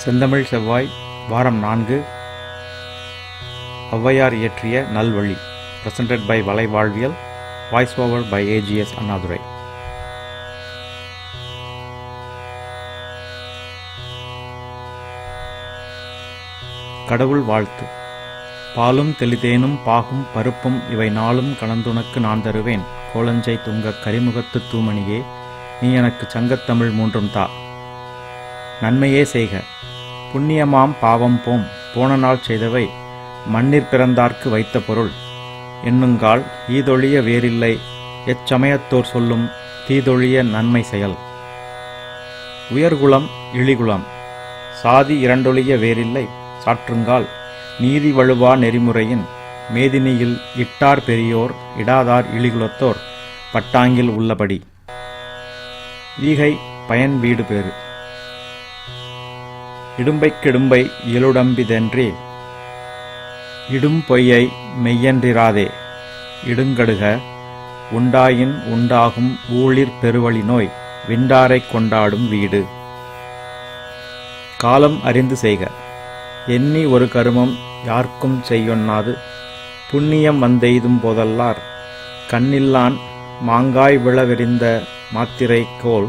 செந்தமிழ் செவ்வாய் வாரம் நான்கு. ஔவையார் இயற்றிய நல்வழி பிரசன்டட் பை வலை வாழ்வியல் voice over by AGS Annadurai. கடவுள் வாழ்த்து. பாலும் தெளிதேனும் பாகும் பருப்பும் இவை நாளும் கலந்துனக்கு நான் தருவேன். கோலஞ்சை துங்க கரிமுகத்து தூமணியே நீ எனக்கு சங்கத்தமிழ் மூன்றும் தா. நன்மையே செய்க. புண்ணியமாம் பாவம் போம். போன நாள் செய்தவை மண்ணிற் பிறந்தார்க்கு வைத்த பொருள். என்னுங்கால் ஈதொழிய வேறில்லை. எச்சமயத்தோர் சொல்லும் தீதொழிய நன்மை செயல். உயர்குலம் இழிகுலம் சாதி இரண்டொழிய வேறில்லை. சாற்றுங்கால் நீதி வழுவா நெறிமுறையின். மேதினியில் இட்டார் பெரியோர் இடாதார் இழிகுலத்தோர். பட்டாங்கில் உள்ளபடி. ஈகை பயன் வீடு பேறு. இடும்பைக்கிடும்பை இயலுடம்பிதன்றி இடும் பொய்யை மெய்யன்றிராதே. இடுங்கடுக உண்டாயின் உண்டாகும் ஊழிற் பெருவழி நோய் விண்டாரைக் கொண்டாடும் வீடு. காலம் அறிந்து செய்க எண்ணி ஒரு கருமம் யார்க்கும் செய்யொண்ணாது. புண்ணியம் வந்தெய்தும் போதல்லார் கண்ணில்லான் மாங்காய் விழவெறிந்த மாத்திரை கோல்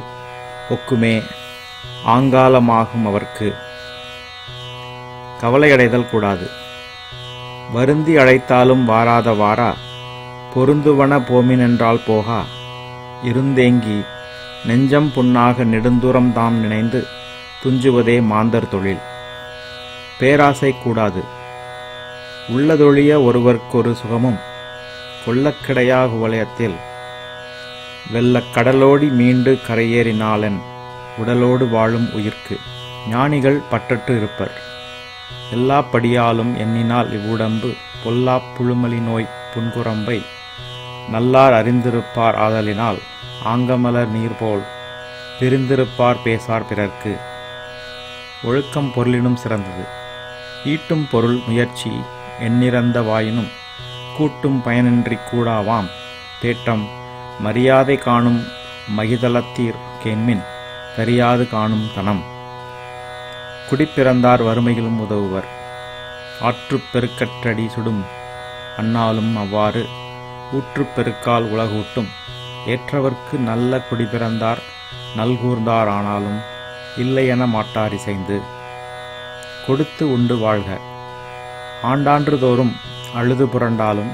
ஒக்குமே ஆங்காலமாகும் அவர்க்கு. கவலையடைதல் கூடாது. வருந்தி அழைத்தாலும் வாராத வாரா பொருந்துவன போமினென்றால் போகா. இருந்தேங்கி நெஞ்சம் புண்ணாக நெடுந்தூரம் தாம் நினைந்து துஞ்சுவதே மாந்தர் தொழில். பேராசை கூடாது. உள்ளதொழிய ஒருவர்க்கொரு சுகமும் கொள்ளக்கிடையாக உலயத்தில் வெள்ளக் கடலோடி மீண்டு கரையேறினாளன் உடலோடு வாழும் உயிர்க்கு. ஞானிகள் பற்றற்று இருப்பர். எல்லா படியாலும் எண்ணினால் இவ்வுடம்பு பொல்லா புழுமலி நோய் புன்குரம்பை. நல்லார் அறிந்திருப்பார் ஆதலினால் ஆங்கமலர் நீர்போல் பிரிந்திருப்பார் பேசார் பிறர்க்கு. ஒழுக்கம் பொருளினும் சிறந்தது. ஈட்டும் பொருள் முயற்சி எண்ணிறந்த வாயினும் கூட்டும் பயனின்றி கூடாவாம். தேட்டம் மரியாதை காணும் மகிதளத்தீர் கேண்மின் தெரியாது காணும் தனம். குடிப்பிறந்தார் வறுமையிலும் உதவுவர். ஆற்றுப் பெருக்கற்றடி சுடும் அன்னாலும் அவ்வாறு ஊற்றுப் பெருக்கால் உலகூட்டும். ஏற்றவர்க்கு நல்ல குடிபிறந்தார் நல்கூர்ந்தார் ஆனாலும் இல்லையென மாட்டார் இசைந்து. கொடுத்து உண்டு வாழ்க. ஆண்டாண்டு தோறும் அழுது புரண்டாலும்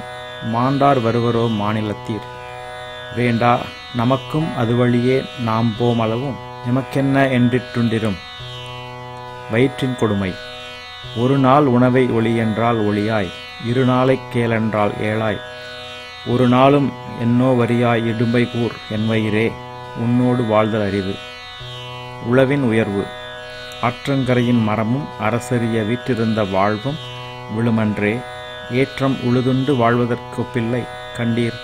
மாண்டார் வருவரோ மாநிலத்தீர். வேண்டா நமக்கும் அதுவழியே நாம் போமளவும் எமக்கென்ன என்றிட்டுண்டிரும். வயிற்றின் கொடுமை. ஒரு நாள் உணவை ஒளி என்றால் ஒளியாய் இரு நாளைக் கேளென்றால் ஏழாய். ஒரு நாளும் என்னோ வரியாய் இடும்பை கூர் என்வயிரே உன்னோடு வாழ்தல் அறிவு. உளவின் உயர்வு. ஆற்றங்கரையின் மரமும் அரசரிய வீற்றிருந்த வாழ்வும் விழுமன்றே. ஏற்றம் உழுதுண்டு வாழ்வதற்கு பிள்ளை கண்டீர்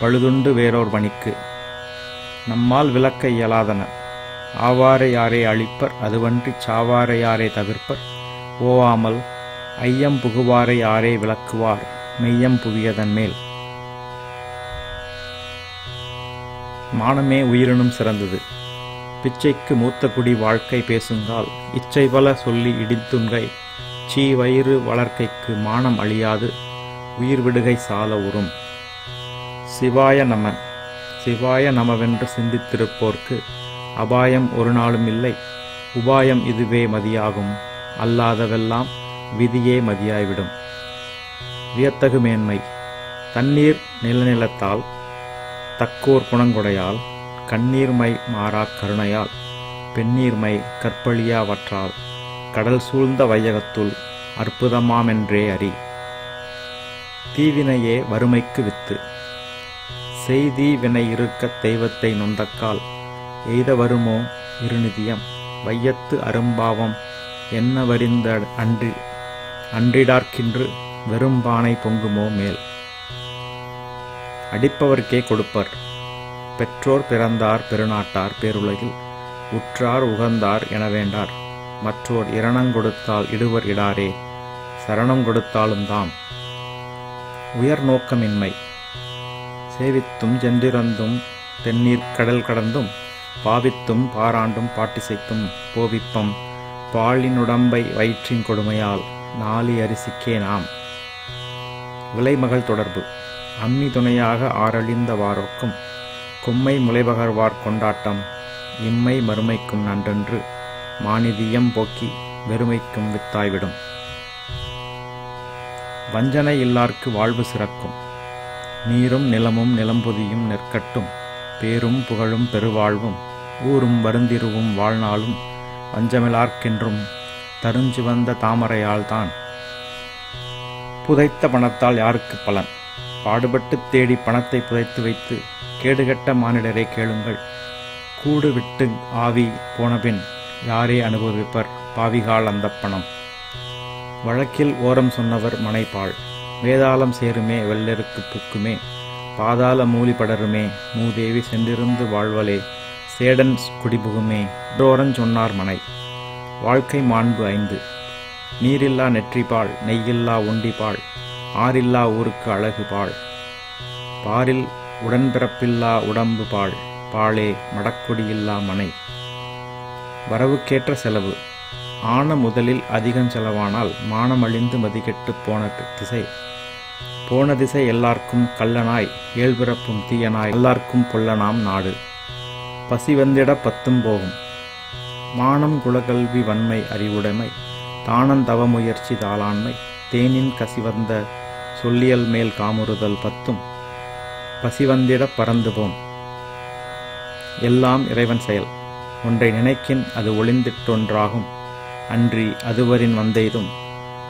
பழுதுண்டு வேறோர் பணிக்கு நம்மால் விளக்க இயலாதன. ஆவாரை யாரே அழிப்பர் அதுவன்றிச் சாவாரை யாரே தவிர்ப்பர்? ஓவாமல் ஐயம் புகுவாரை யாரே விளக்குவார் மெய்யம் புவியதன் மேல். மானமே உயிரினும் சிறந்தது. பிச்சைக்கு மூத்த குடி வாழ்க்கை பேசுங்கால் இச்சை பல சொல்லி இடித்துங்கை சீ வயிறு வளர்க்கைக்கு மானம் அழியாது உயிர் விடுகை சால உறும். சிவாய நம சிவாய நமவென்று சிந்தித்திருப்போர்க்கு அபாயம் ஒரு நாளும் இல்லை. உபாயம் இதுவே மதியாகும். அல்லாதவெல்லாம் விதியே மதியாய்விடும். வியத்தகு மேன்மை. தண்ணீர் நிலநிலத்தால் தக்கோர் குணங்குடையால் கண்ணீர்மை மாறா கருணையால் பெண்ணீர்மை கற்பழியாவற்றால் கடல் சூழ்ந்த வையகத்துள் அற்புதமாமென்றே அறி தீவினையே வறுமைக்கு வித்து. செய்தி வினை இருக்க தெய்வத்தை நொந்தக்கால் எய்த வருமோ இருநிதியம்? வையத்து அரும்பாவம் என்ன வரிந்த அன்றி அன்றிடார்க்கின்று வெறும்பானை பொங்குமோ மேல்? அடிப்பவர்க்கே கொடுப்பர் பெற்றோர் பிறந்தார் பெருநாட்டார் பேருலகில் உற்றார் உகந்தார் என வேண்டார் மற்றோர் இரணங்கொடுத்தால் இடுவர் இடாரே சரணம் கொடுத்தாலும் தாம். உயர் நோக்கமின்மை சேவித்தும் சென்றிறந்தும் தென்னீர் கடல் கடந்தும் பாவித்தும் பாராண்டும் பாட்டிசைத்தும் போவிப்பம். பாலினுடம்பை வயிற்றின் கொடுமையால் நாளி அரிசிக்கே நாம். விலைமகள் தொடர்பு. அம்மி துணையாக ஆரழிந்த வாரோக்கும். கும்மை முளைபகர்வார் கொண்டாட்டம். இம்மை மறுமைக்கும் நன்றென்று மானிதியம் போக்கி வெறுமைக்கும் வித்தாய்விடும். வஞ்சனை இல்லார்க்கு வாழ்வு சிறக்கும். நீரும் நிலமும் நிலம்பொதியும் நெற்கட்டும். பேரும் புகழும் பெருவாழ்வும் ஊரும் வருந்திருவும் வாழ்நாளும் வஞ்சமிலார்க்கென்றும் தருஞ்சு வந்த தாமரையால்தான் புதைத்த பணத்தால் யாருக்கு பலன்? பாடுபட்டு தேடி பணத்தை புதைத்து வைத்து கேடுகட்ட மானிடரை கேளுங்கள். கூடு விட்டு ஆவி போனபின் யாரே அனுபவிப்பர் பாவிகால் அந்த பணம்? வழக்கில் ஓரம் சொன்னவர் மனைப்பாள் வேதாளம் சேருமே வெள்ளெருக்கு புக்குமே. பாதாள மூலி படருமே மூதேவி சென்றிருந்து வாழ்வலே சேடன் குடிபுகுமே டோரன் சொன்னார் மனை. வாழ்க்கை மாண்பு ஐந்து. நீரில்லா நெற்றிப்பாள் நெய்யில்லா ஒண்டிப்பாள் ஆறில்லா ஊருக்கு அழகு பாள் பாரில் உடன்பிறப்பில்லா உடம்பு பாள் பாழே மடக்கொடியில்லா மனை. வரவுக்கேற்ற செலவு. ஆன முதலில் அதிகம் செலவானால் மானமழிந்து மதிகெட்டுப் போன திசை. போன திசை எல்லார்க்கும் கள்ளனாய் ஏழ்பிறப்பும் தீயனாய் எல்லார்க்கும் கொல்லனாம் நாடு. பசி வந்திட பத்தும் போகும். மானம் குலகல்வி வன்மை அறிவுடைமை தானந்தவ முயற்சி தாளாண்மை தேனின் கசிவந்த சொல்லியல் மேல் காமுறுதல் பத்தும் பசிவந்திட பறந்து போம். எல்லாம் இறைவன் செயல். ஒன்றை நினைக்கின் அது ஒளிந்திட்டொன்றாகும். அன்றி அதுவரின் வந்தெய்தும்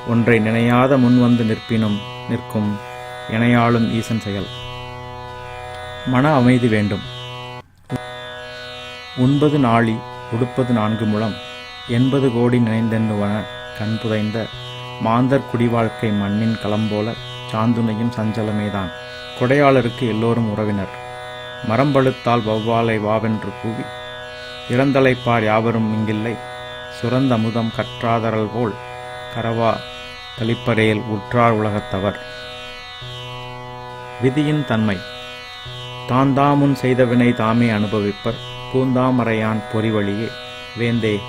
ஒன்றை நினையாத முன்வந்து நிற்பினும் நிற்கும் இணையாளும் ஈசன் செயல். மன அமைதி வேண்டும். உண்பது நாளி உடுப்பது நான்கு முழம். எண்பது கோடி நினைந்தென்னுவன கண் புதைந்த மாந்தர் குடிவாழ்க்கை மண்ணின் களம்போல சாந்துணையும் சஞ்சலமேதான். கொடையாளருக்கு எல்லோரும் உறவினர். மரம்பழுத்தால் வௌவாலை வாவென்று கூவி. இறந்தலைப்பார் யாவரும் இங்கில்லை. சுரந்த அமுதம் கற்றாதரல் போல் கரவா கலிப்பறையில் உற்றார் உலகத்தவர். விதியின் தன்மை. தான் தாமுன் செய்தவினை தாமே அனுபவிப்பர். பூந்தாமரையான் பொறிவழியே. வேந்தே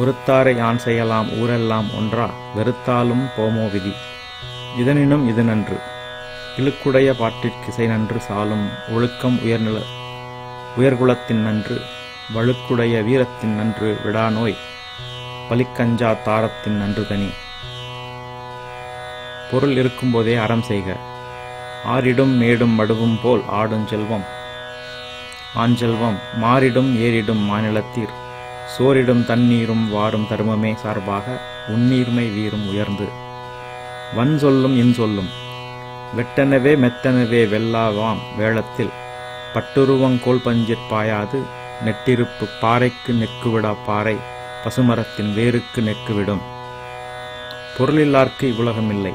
ஒருத்தாரை யான் செய்யலாம் ஊரெல்லாம் ஒன்றா வெறுத்தாலும் போமோ விதி. இதனினும் இது நன்று. இழுக்குடைய பாட்டிற்கிசை நன்று சாலும் ஒழுக்கம் உயர்நில உயர்குலத்தின் நன்று வழுக்குடைய வீரத்தின் நன்று விடாநோய் பலிக்கஞ்சா தாரத்தின் நன்று தனி. பொருள் இருக்கும்போதே அறம் செய்க. ஆரிடும் மேடும் மடுவும் போல் ஆடும் செல்வம். ஆஞ்செல்வம் மாறிடும் ஏறிடும் மாநிலத்தீர். சோரிடும் தண்ணீரும் வாரும் தருமமே சார்பாக உன்னீர்மை வீரும் உயர்ந்து. வன் சொல்லும் இன் சொல்லும். வெட்டனவே மெத்தனவே வெல்லாவாம் வேளத்தில். பட்டுருவங்கோல் பஞ்சிற் பாயாது நெட்டிருப்பு பாறைக்கு நெக்குவிடா பாறை பசுமரத்தின் வேருக்கு நெக்குவிடும். பொருளில்லார்க்கு இவ்வுலகமில்லை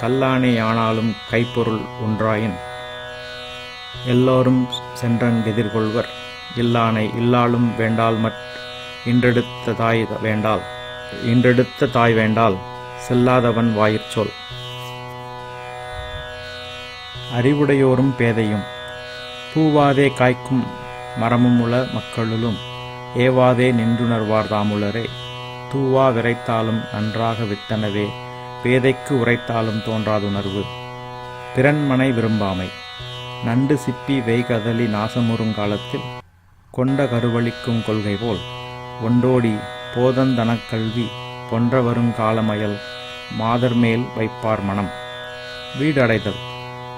கல்லானே ஆனாலும் கைப்பொருள் ஒன்றாயின். எல்லோரும் சென்றெதிர்கொள்வர் இல்லானை இல்லாலும் வேண்டால் மற் இன்றெடுத்த தாய் வேண்டால் இன்றெடுத்த தாய் வேண்டால் செல்லாதவன் வாயிற் சொல். அறிவுடையோரும் பேதையும் பூவாதே காய்க்கும் மரமுமுள மக்களும் ஏவாதே நின்றுணர்வார் தாமுளரே. தூவா விரைத்தாலும் நன்றாக வித்தனவே. பேதைக்கு உரைத்தாலும் தோன்றாதுணர்வு பிறன்மனை விரும்பாமை. நண்டு சிப்பி வெய்கதலி நாசமுறும் காலத்தில் கொண்ட கருவளிக்கும் கொள்கை போல் ஒண்டோடி போதந்தனக்கல்வி பொன்ற வருங்காலமயல் மாதர்மேல் வைப்பார் மனம். வீடடைதல்.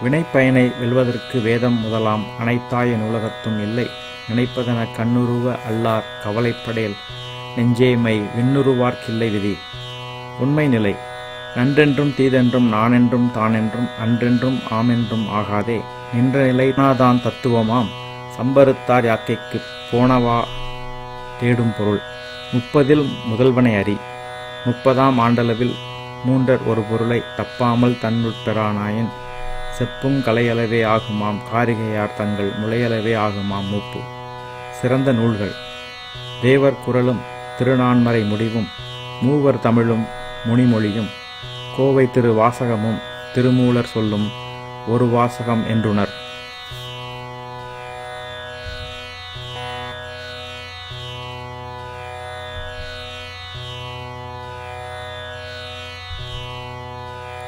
வினைப்பயனை வெல்வதற்கு வேதம் முதலாம் அனைத்தாய நூலகத்தும் இல்லை. நினைப்பதென கண்ணுருவ அல்லார் கவலைப்படேல். நெஞ்சேமை விண்ணுருவார்க்கில்லை விதி. உண்மை நிலை. நன்றென்றும் தீதென்றும் நானென்றும் தானென்றும் அன்றென்றும் ஆமென்றும் ஆகாதே. நின்ற நிலைனாதான் தத்துவமாம். சம்பருத்தார் யாக்கைக்கு போனவா தேடும் பொருள். முப்பதில் முதல்வனை அறி. முப்பதாம் ஆண்டளவில் மூன்றர் ஒரு பொருளை தப்பாமல் தன்னுட்பெறானாயின் செப்பும் கலையளவே ஆகுமாம். காரிகையார் தங்கள் முளையளவே ஆகுமாம் மூப்பு. சிறந்த நூல்கள். தேவர் குரலும் திருநான்மறை முடிவும். மூவர் தமிழும் முனிமொழியும். கோவை திரு வாசகமும் திருமூலர் சொல்லும் ஒரு வாசகம் என்றுணர்.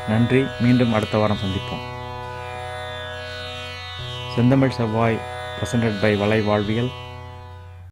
நன்றி. மீண்டும் அடுத்த வாரம் சந்திப்போம். செந்தமிழ் செவ்வாய் பிரசன்டட் பை வலை வாழ்வியல்